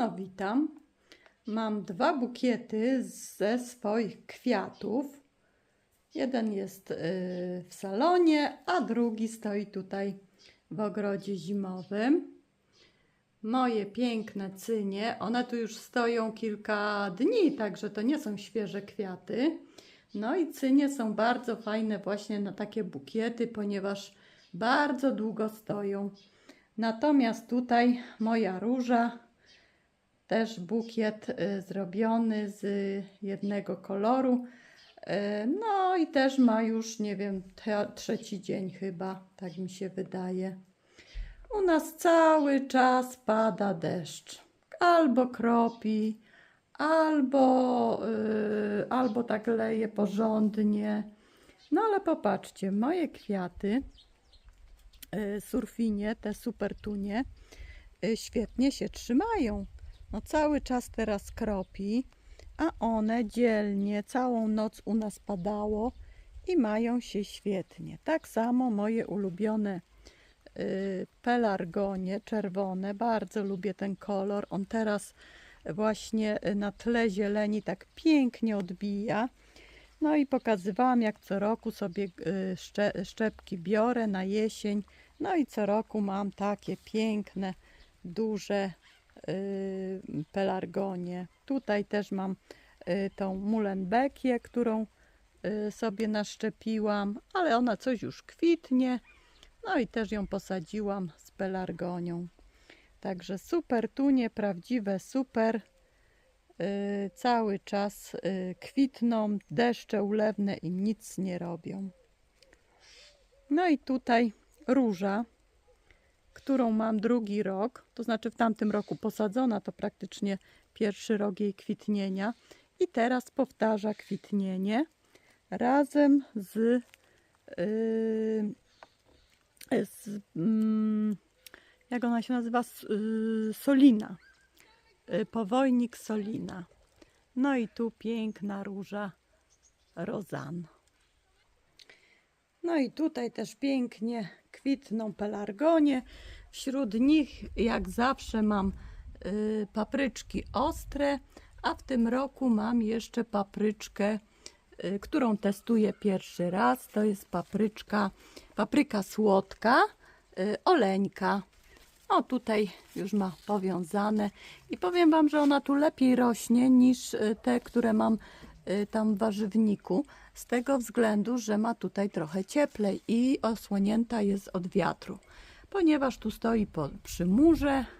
No, witam. Mam dwa bukiety ze swoich kwiatów. Jeden jest y, w salonie, a drugi stoi tutaj w ogrodzie zimowym. Moje piękne cynie, one tu już stoją kilka dni, także to nie są świeże kwiaty. No i cynie są bardzo fajne właśnie na takie bukiety, ponieważ bardzo długo stoją. Natomiast tutaj moja róża, też bukiet y, zrobiony z jednego koloru. Y, No i też ma już, nie wiem, trzeci dzień chyba, tak mi się wydaje. U nas cały czas pada deszcz. Albo kropi, albo, y, albo tak leje porządnie. No ale popatrzcie, moje kwiaty, y, surfinie, te supertunie, y, świetnie się trzymają. No cały czas teraz kropi, a one dzielnie całą noc u nas padało i mają się świetnie. Tak samo moje ulubione y, pelargonie czerwone, bardzo lubię ten kolor. On teraz właśnie na tle zieleni tak pięknie odbija. No i pokazywałam, jak co roku sobie y, szcze, szczepki biorę na jesień. No i co roku mam takie piękne, duże y, pelargonie. Tutaj też mam y, tą mulenbekię, którą y, sobie naszczepiłam, ale ona coś już kwitnie. No i też ją posadziłam z pelargonią. Także super tunie, prawdziwe super. Y, cały czas y, kwitną, deszcze ulewne im nic nie robią. No i tutaj róża, którą mam drugi rok, to znaczy w tamtym roku posadzona, to praktycznie pierwszy rok jej kwitnienia. I teraz powtarza kwitnienie razem z, yy, z mm, jak ona się nazywa, yy, Solina. Yy, Powojnik Solina. No i tu piękna róża Rozan. No i tutaj też pięknie kwitną pelargonie. Wśród nich, jak zawsze, mam y, papryczki ostre, a w tym roku mam jeszcze papryczkę, y, którą testuję pierwszy raz. To jest papryczka, papryka słodka, y, oleńka. O, tutaj już ma powiązane i powiem Wam, że ona tu lepiej rośnie niż te, które mam tam w warzywniku, z tego względu, że ma tutaj trochę cieplej i osłonięta jest od wiatru. Ponieważ tu stoi po, przy murze,